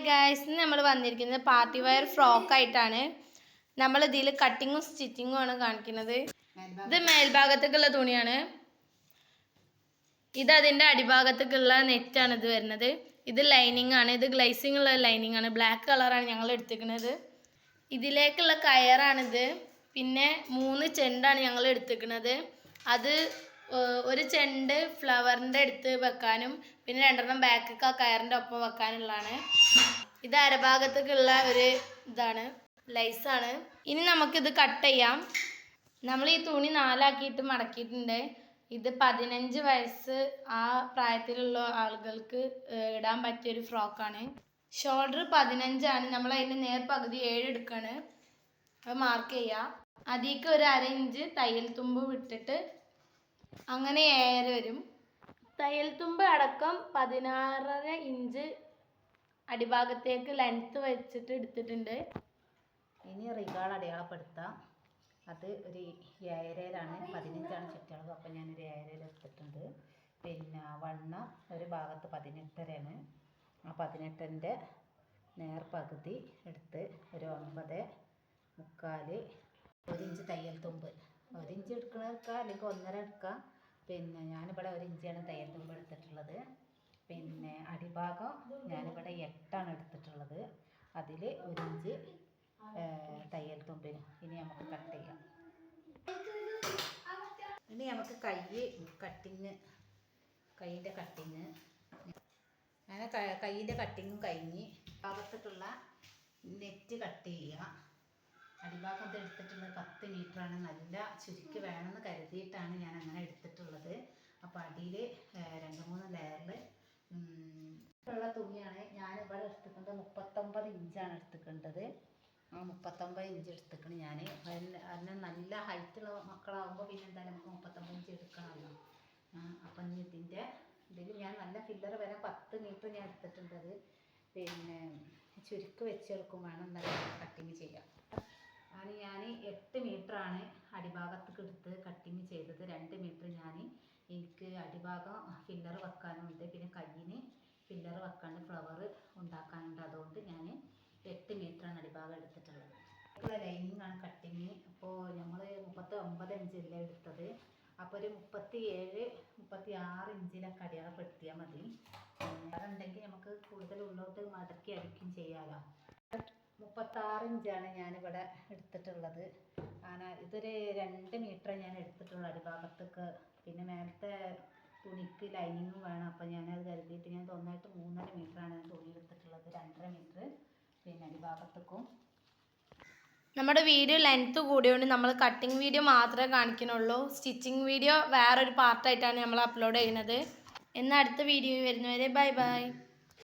Hi guys നമ്മൾ വന്നിരിക്കുന്നത് party wire frock ആയിട്ടാണ്. നമ്മൾ ഇതിൽ കട്ടിങ്ങും സ്റ്റിച്ചിങ്ങും ആണ് കാണിക്കുന്നത്. ഇത് മേൽഭാഗത്തേക്കുള്ള തുണിയാണ്. ഇത് അതിന്റെ അടിഭാഗത്തേക്കുള്ള നെറ്റാണ് ഇത് വരുന്നത്. ഇത് ലൈനിങ് ആണ്. ഇത് ഗ്ലൈസിങ് ഉള്ള ലൈനിങ് ആണ്. ബ്ലാക്ക് കളറാണ് ഞങ്ങൾ എടുത്തിരിക്കുന്നത്. ഇതിലേക്കുള്ള കയറാണിത്. പിന്നെ മൂന്ന് ചെണ്ടാണ് ഞങ്ങൾ എടുത്തിരിക്കുന്നത്. അത് ഒരു ചെണ്ട് ഫ്ലവറിന്റെ അടുത്ത് വെക്കാനും പിന്നെ രണ്ടെണ്ണം ബാക്കൊക്കെ ആ കയറിന്റെ ഒപ്പം വെക്കാനുള്ളതാണ്. ഇത് അരഭാഗത്തേക്കുള്ള ഒരു ഇതാണ് ലൈസാണ്. ഇനി നമുക്കിത് കട്ട് ചെയ്യാം. നമ്മൾ ഈ തുണി നാലാക്കിയിട്ട് മടക്കിയിട്ടുണ്ട്. ഇത് പതിനഞ്ച് വയസ്സ് ആ പ്രായത്തിലുള്ള ആളുകൾക്ക് ഇടാൻ ഇടാൻ പറ്റിയൊരു ഫ്രോക്കാണ്. ഷോൾഡർ പതിനഞ്ചാണ്. നമ്മൾ അതിന്റെ നേർ പകുതി ഏഴ് എടുക്കാണ്. അത് മാർക്ക് ചെയ്യുക അതിലേക്ക് ഒരു അര ഇഞ്ച് തയ്യൽ തുമ്പ് വിട്ടിട്ട് അങ്ങനെ ഏഴര വരും. തയ്യൽ തുമ്പ് അടക്കം പതിനാറര ഇഞ്ച് അടിഭാഗത്തേക്ക് ലെങ്ത്ത് വെച്ചിട്ട് എടുത്തിട്ടുണ്ട്. ഇനി റിഗാൾ അടയാളപ്പെടുത്താം. അത് ഒരു ഏഴരയിലാണ് പതിനഞ്ചാണ് ചുറ്റളവ് അപ്പം ഞാനൊരു ഏഴരയിൽ എടുത്തിട്ടുണ്ട്. പിന്നെ വണ്ണ ഒരു ഭാഗത്ത് പതിനെട്ടരയാണ് ആ പതിനെട്ടിന്റെ നേർ പകുതി എടുത്ത് ഒരു ഒമ്പത് മുക്കാൽ ഒരു ഇഞ്ച് തയ്യൽ തുമ്പ്. ഒരു എടുക്കണ എടുക്കണവർക്ക് അല്ലെങ്കിൽ ഒന്നര എടുക്കാം. പിന്നെ ഞാനിവിടെ ഒരു ഇഞ്ചിയാണ് തയ്യൽ തുമ്പ് എടുത്തിട്ടുള്ളത്. പിന്നെ അടിഭാഗം ഞാനിവിടെ എട്ടാണ് എടുത്തിട്ടുള്ളത്. അതിൽ ഒരു ഇഞ്ച് തയ്യൽ തുമ്പിന്. ഇനി നമുക്ക് കട്ട് ചെയ്യാം. ഇനി നമുക്ക് കൈ കട്ടിങ് കൈയിന്റെ കട്ടിങ് അങ്ങനെ കൈയിന്റെ കട്ടിങ്ങും കഴിഞ്ഞ് ഭാഗത്തേക്കുള്ള നെറ്റ് കട്ട് ചെയ്യുക അടിഭാഗത്ത് എടുത്തിട്ടുള്ളത് പത്ത് മീറ്ററാണ് നല്ല ചുരുക്ക് വേണമെന്ന് കരുതിയിട്ടാണ് ഞാൻ അങ്ങനെ എടുത്തിട്ടുള്ളത്. അപ്പോൾ അടിയിൽ രണ്ട് മൂന്ന് ലെയറിൽ ഉള്ള തുണിയാണ് ഞാൻ ഇവിടെ എടുത്തിട്ടുണ്ട് മുപ്പത്തൊമ്പത് ഇഞ്ചാണ് എടുത്തിട്ടുള്ളത്. ആ മുപ്പത്തൊമ്പത് ഇഞ്ച് എടുത്തിക്കണ് ഞാൻ അതിന് നല്ല ഹൈറ്റുള്ള മക്കളാകുമ്പോൾ പിന്നെ എന്തായാലും നമുക്ക് മുപ്പത്തൊമ്പത് ഇഞ്ച് എടുക്കണമല്ലോ. അപ്പം ഇനി ഇതിന്റെ ഇതിൽ ഞാൻ നല്ല ഫില്ലർ വരെ പത്ത് മീറ്റർ ഞാൻ എടുത്തിട്ടുണ്ടത് പിന്നെ ചുരുക്ക് വെച്ചെടുക്കും വേണം. എന്തായാലും കട്ടിങ് ചെയ്യാം. മീറ്ററാണ് അടിഭാഗത്തേക്ക് എടുത്ത് കട്ടിങ് ചെയ്തത്. രണ്ട് മീറ്റർ ഞാൻ എനിക്ക് അടിഭാഗം ഫില്ലർ വെക്കാനുണ്ട്. പിന്നെ കയ്യിന് ഫില്ലർ വെക്കാണ്ട് ഫ്ലവർ ഉണ്ടാക്കാനുണ്ട്. അതുകൊണ്ട് ഞാൻ എട്ട് മീറ്ററാണ് അടിഭാഗം എടുത്തിട്ടുള്ളത്. ലൈനിങ് ആണ് കട്ടിങ് അപ്പോൾ നമ്മൾ മുപ്പത്തി ഒമ്പത് ഇഞ്ചല്ലേ എടുത്തത്. അപ്പോൾ ഒരു മുപ്പത്തി ഏഴ് മുപ്പത്തി ആറ് ഇഞ്ചിലൊക്കെ അടയാളപ്പെടുത്തിയാൽ മതി. അതുണ്ടെങ്കിൽ നമുക്ക് കൂടുതൽ ഉള്ളോട്ട് മടക്കി അടിക്കും ചെയ്യാമല്ലോ മുപ്പത്താറ് ഇഞ്ചാണ് ഞാനിവിടെ എടുത്തിട്ടുള്ളത്. ആന ഇതൊരു രണ്ട് മീറ്റർ ഞാൻ എടുത്തിട്ടുള്ളൂ അടിഭാഗത്തേക്ക്. പിന്നെ മേലത്തെ തുണിക്ക് ലൈനിങ്ങും വേണം. അപ്പം ഞാനത് കരുതിയിട്ട് ഞാൻ തോന്നായിട്ട് മൂന്നര മീറ്ററാണ് തുണി എടുത്തിട്ടുള്ളത്. രണ്ടര മീറ്റർ പിന്നെ അടിഭാഗത്തേക്കും. നമ്മുടെ വീഡിയോ ലെങ്ത്ത് കൂടിയോണ്ട് നമ്മൾ കട്ടിങ് വീഡിയോ മാത്രമേ കാണിക്കുന്നുള്ളൂ. സ്റ്റിച്ചിങ് വീഡിയോ വേറൊരു പാർട്ടായിട്ടാണ് നമ്മൾ അപ്ലോഡ് ചെയ്യുന്നത്. എന്നാൽ അടുത്ത വീഡിയോ വരുന്നവരെ ബൈ ബൈ